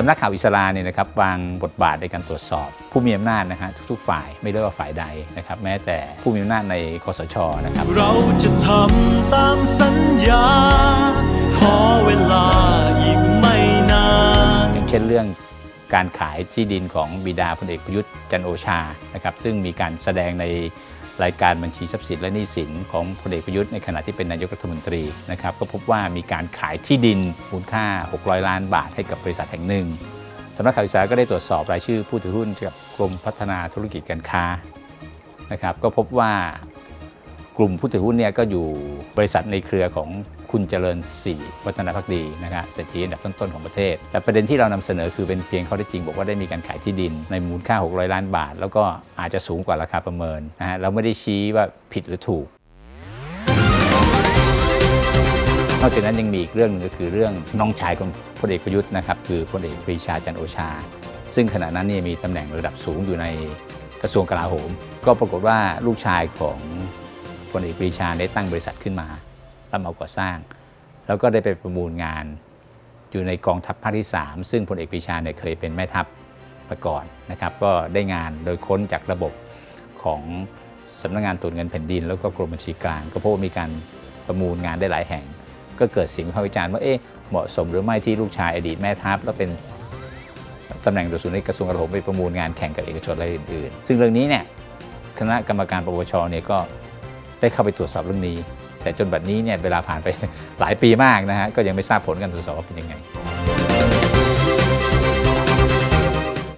สำนักข่าวอิสราเนี่ยนะครับวางบทบาทในการตรวจสอบ ผู้มีอำนาจนะฮะทุกๆฝ่ายไม่เลือกว่าฝ่ายใดนะครับแม้แต่ผู้มีอำนาจในคอสชนะครับ เราจะทำตามสัญญา ขอเวลาอีกไม่นานอย่างเช่นเรื่องการขายที่ดินของบิดาพลเอกประยุทธ์จันทร์โอชานะครับซึ่งมีการแสดงใน รายการบัญชีทรัพย์สินและหนี้สินของพลเอกประยุทธ์ในขณะที่เป็นนายกรัฐมนตรีนะครับก็พบว่ามีการขายที่ดินมูลค่า 600 ล้านบาทให้กับบริษัทแห่งหนึ่งสำนักข่าวอิสราก็ได้ตรวจสอบรายชื่อผู้ถือหุ้นกับกรมพัฒนาธุรกิจการค้านะครับก็พบว่ากลุ่มผู้ถือหุ้นเนี่ยก็อยู่บริษัทในเครือของ คุณเจริญศรีวัฒนพักดีนะครับเศรษฐีอันดับต้นๆของประเทศ แต่ประเด็นที่เรานำเสนอคือเป็นเพียงข้อเท็จจริง บอกว่าได้มีการขายที่ดินในมูลค่า 600 ล้านบาท แล้วก็อาจจะสูงกว่าราคาประเมินนะฮะเราไม่ได้ชี้ว่าผิดหรือถูกนอกจากนั้นยังมีอีกเรื่องหนึงก็คือเรื่องน้องชายของพลเอกประยุทธ์นะครับคือพลเอกปรีชาจันโอชา ซึ่งขณะนั้นนี่มีตำแหน่งระดับสูงอยู่ในกระทรวงกลาโหม ก็ปรากฏว่าลูกชายของพลเอกปรีชาได้ตั้งบริษัทขึ้นมา รับเหมาก่อสร้าง แล้วก็ได้ไปประมูลงาน อยู่ในกองทัพภาคที่ 3 ซึ่งพลเอกปีชาเนี่ยเคยเป็นแม่ทัพมาก่อนนะครับ ก็ได้งานโดยค้นจากระบบของสำนักงานตรวจเงินแผ่นดิน แล้วก็กรมบัญชีกลาง ก็พบว่ามีการประมูลงานได้หลายแห่ง ก็เกิดเสียงวิพากษ์วิจารณ์ว่าเอ๊ะเหมาะสมหรือไม่ที่ลูกชายอดีตแม่ทัพแล้วเป็นตำแหน่งโดยสูนในกระทรวงกลาโหมไปประมูลงานแข่งกับเอกชนรายอื่นๆ ซึ่งเรื่องนี้เนี่ยคณะกรรมการปปชเนี่ยก็ได้เข้าไปตรวจสอบเรื่องนี้ แต่จนบัดนี้เนี่ยเวลาผ่านไปหลายปีมากนะฮะก็ยังไม่ทราบผลกันสสว่าเป็นยังไง